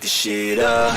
light the shit up.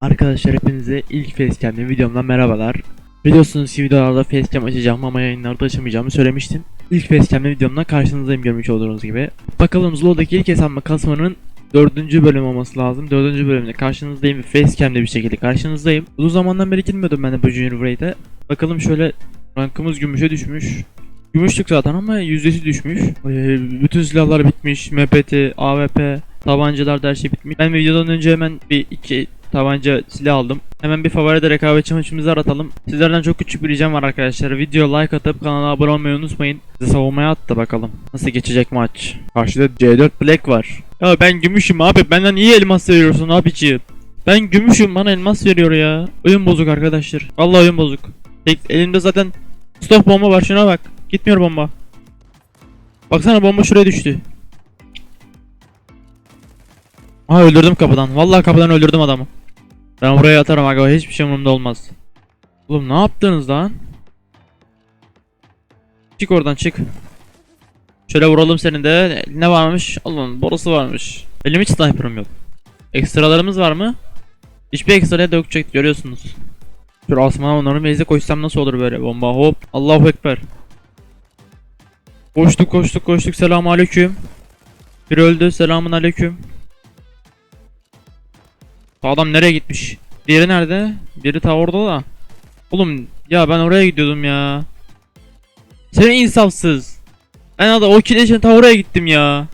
Arkadaşlar hepinize ilk facecam'li videomdan merhabalar. Biliyorsunuz ki videolarda facecam açacağım ama yayınlarda açamayacağımı söylemiştim. İlk facecam'li videomdan karşınızdayım görmüş olduğunuz gibi. Bakalım Zlo'daki ilk hesabıma kasmanın dördüncü bölüm olması lazım. Dördüncü bölümde karşınızdayım ve facecam'li bir şekilde karşınızdayım. Uzun zamandan beri girmiyordum ben de bu Junior Raid'e. Bakalım şöyle rankımız gümüşe düşmüş. Gümüşlük zaten ama yüzdesi düşmüş. Ee, bütün silahlar bitmiş. MPT, AWP, tabancalar da her şey bitmiş. Ben videodan önce hemen bir iki tabanca silah aldım. Hemen bir favori de rekabetçi maçımızı aratalım. Sizlerden çok küçük bir ricam var arkadaşlar. Video like atıp kanala abone olmayı unutmayın. Size savunmaya attı bakalım. Nasıl geçecek maç? Karşıda C4 Black var. Ya ben gümüşüm abi. Benden iyi elmas veriyorsun abiciğim. Ben gümüşüm bana elmas veriyor ya. Oyun bozuk arkadaşlar. Vallahi oyun bozuk. Elimde zaten stop bomba var şuna bak. Gitmiyor bomba. Baksana bomba şuraya düştü. Aha öldürdüm kapıdan. Vallahi kapıdan öldürdüm adamı. Ben buraya atarım aga hiçbir şey umurumda olmaz. Oğlum ne yaptınız lan? Çık oradan çık. Şöyle vuralım seni de. Ne varmış? Oğlum borusu varmış. Benim hiç sniper'ım yok. Ekstralarımız var mı? Hiçbir ekstraya çek görüyorsunuz. Şöyle asmana onların meclise koşsam nasıl olur böyle bomba hop. Allahu Ekber. Koştuk koştuk koştuk selamun aleyküm. Bir öldü selamun aleyküm. Adam nereye gitmiş? Diğeri nerede? Biri ta orada da. Oğlum ya ben oraya gidiyordum ya. Sen insafsız. Ben ada o kile için ta oraya gittim ya.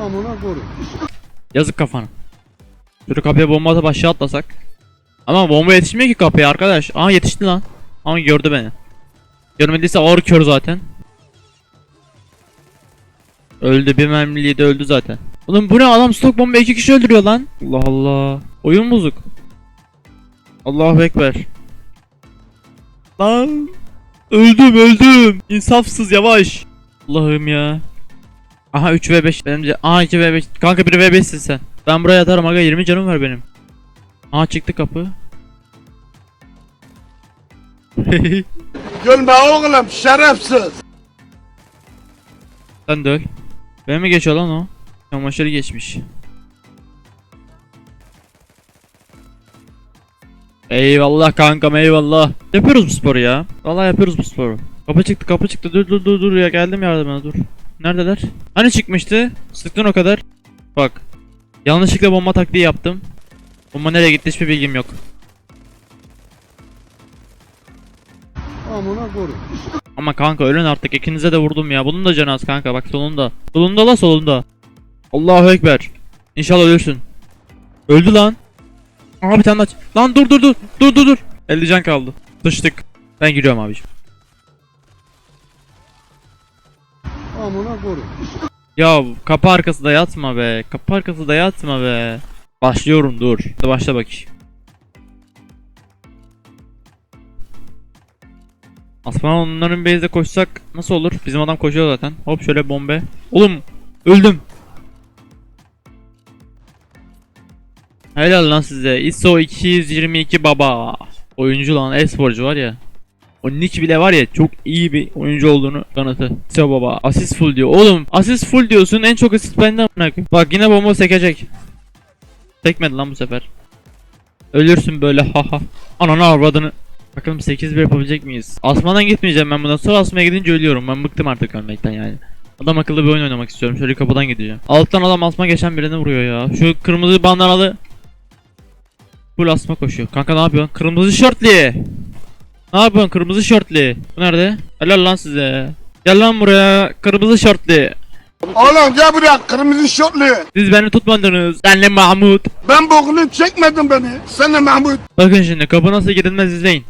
Amına koyayım. Yazık kafana. Şöyle kapıya bomba atıp aşağı atlasak. Ama bomba yetişmiyor ki kapıya arkadaş. Aa yetişti lan. Ama gördü beni. Görmediyse ağır kör zaten. Öldü bir mermiliği de öldü zaten. Oğlum bu ne adam stok bomba iki kişi öldürüyor lan. Allah Allah. Oyun bozuk. Allahu Ekber. Lan. Öldüm öldüm. İnsafsız yavaş. Allah'ım ya. Aha 3 v 5 benim de. Aha 2 v 5. Kanka 1 v 5'sin sen. Ben buraya atarım aga 20 canım var benim. Aha çıktı kapı. Gülme oğlum şerefsiz. Sen de öl. Benim mi geçiyor lan o? Çamaşırı geçmiş. Eyvallah kankam eyvallah. Yapıyoruz bu sporu ya. Vallahi yapıyoruz bu sporu. Kapı çıktı kapı çıktı dur dur dur dur ya geldim yardımına dur. Neredeler? Hani çıkmıştı? Sıktın o kadar. Bak. Yanlışlıkla bomba taktiği yaptım. Bomba nereye gitti hiçbir bilgim yok. Amına koyayım. Ama kanka ölün artık ikinize de vurdum ya. Bunun da canı az kanka bak solunda. Solunda la solunda. Allahu Ekber. İnşallah ölürsün. Öldü lan. Aa bir tane daha. Lan dur dur dur. Dur dur dur. 50 can kaldı. Sıçtık. Ben giriyorum abiciğim. Amına koyayım. Ya kapı arkası da yatma be. Kapı arkası da yatma be. Başlıyorum dur. Başla bakayım. Aslan onların base'de koşsak nasıl olur? Bizim adam koşuyor zaten. Hop şöyle bombe. Oğlum öldüm. Helal lan size. ISO 222 baba. Oyuncu lan e-sporcu var ya. O nick bile var ya çok iyi bir oyuncu olduğunu kanıtı. ISO baba. Asist full diyor. Oğlum asist full diyorsun en çok asist benden. Bak yine bomba sekecek. Sekmedi lan bu sefer. Ölürsün böyle haha. Ananı avradını. Bakalım 8-1 yapabilecek miyiz? Asmadan gitmeyeceğim ben bundan sonra asmaya gidince ölüyorum. Ben bıktım artık ölmekten yani. Adam akıllı bir oyun oynamak istiyorum. Şöyle kapıdan gideceğim. Alttan adam asma geçen birini vuruyor ya. Şu kırmızı bandanalı. Full asma koşuyor. Kanka ne yapıyorsun? Kırmızı şortli. Ne yapıyorsun kırmızı şortli? Bu nerede? Helal lan size. Gel lan buraya kırmızı şortli. Oğlum gel buraya kırmızı şortlu. Siz beni tutmadınız. Senle Mahmut. Ben boğulum çekmedin beni. Sen de Mahmut. Bakın şimdi kapı nasıl gidilmez izleyin.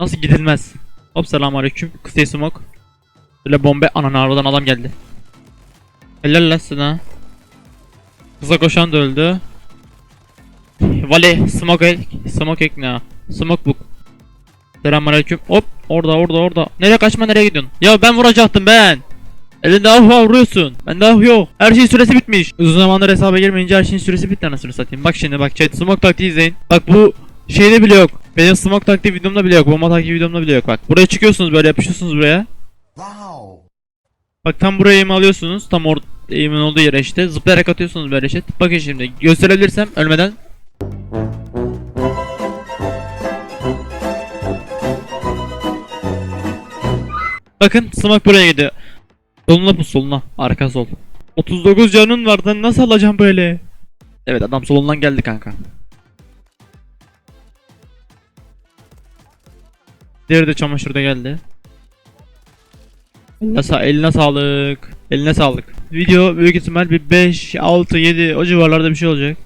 Nasıl gidilmez. Hop selam aleyküm. Kısaya smoke. Böyle bombe ananı aradan adam geldi. Helal lan sana. Kısa koşan da öldü. Vale smoke ek. Smoke ek ne? Smoke book. Selam aleyküm. Hop orada orada orada. Nereye kaçma nereye gidiyorsun? Ya ben vuracaktım ben. Elinde ah var vuruyorsun. Bende ah yok. Her şeyin süresi bitmiş. Uzun zamandır hesaba girmeyince her şeyin süresi bitti anasını satayım. Bak şimdi bak chat smoke taktiği izleyin. Bak bu şeyde bile yok. Benim smoke taktiği videomda bile yok. Bomba taktiği videomda bile yok bak. Buraya çıkıyorsunuz böyle yapışıyorsunuz buraya. Bak tam buraya eğim alıyorsunuz. Tam or eğimin olduğu yere işte. Zıplayarak atıyorsunuz böyle şey. Bakın şimdi gösterebilirsem ölmeden. Bakın smoke buraya gidiyor. Soluna pus soluna. Arka sol. 39 canın var lan nasıl alacağım böyle? Evet adam solundan geldi kanka. Diğeri de çamaşırda geldi. Eline, sa eline sağlık. Eline sağlık. Video büyük ihtimal bir 5, 6, 7 o civarlarda bir şey olacak.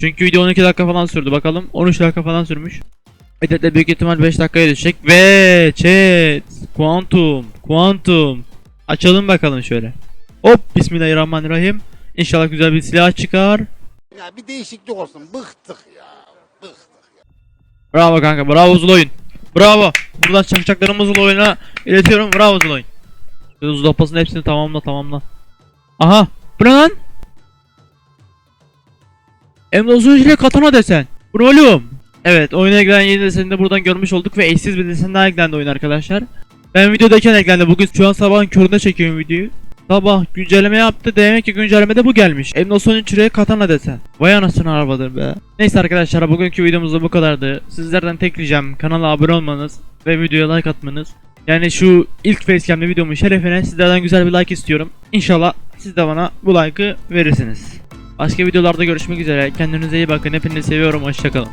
Çünkü video 12 dakika falan sürdü bakalım. 13 dakika falan sürmüş. Edit de büyük ihtimal 5 dakikaya düşecek. Ve chat. Quantum. Quantum. Açalım bakalım şöyle. Hop bismillahirrahmanirrahim. İnşallah güzel bir silah çıkar. Ya bir değişiklik olsun. Bıktık ya. Bıktık. Bravo kanka bravo Zul oyun. Bravo. Buradan çakacaklarımı Zul oyuna iletiyorum. Bravo Zul oyun. Şu Zul Hapas'ın hepsini tamamla tamamla. Aha. Bu ne lan? Emlozun ile katana desen. Bu? Evet oyuna eklenen yeni deseni de buradan görmüş olduk ve eşsiz bir desen daha eklendi oyun arkadaşlar. Ben videodayken eklendi. Bugün şu an sabahın köründe çekiyorum videoyu. Sabah güncelleme yaptı. Demek ki güncellemede bu gelmiş. Emnoson 3 katana desen. Vay anasını arabadır be. Neyse arkadaşlar bugünkü videomuz da bu kadardı. Sizlerden tek ricam kanala abone olmanız ve videoya like atmanız. Yani şu ilk facecam'li videomun şerefine sizlerden güzel bir like istiyorum. İnşallah siz de bana bu like'ı verirsiniz. Başka videolarda görüşmek üzere. Kendinize iyi bakın. Hepinizi seviyorum. Hoşçakalın.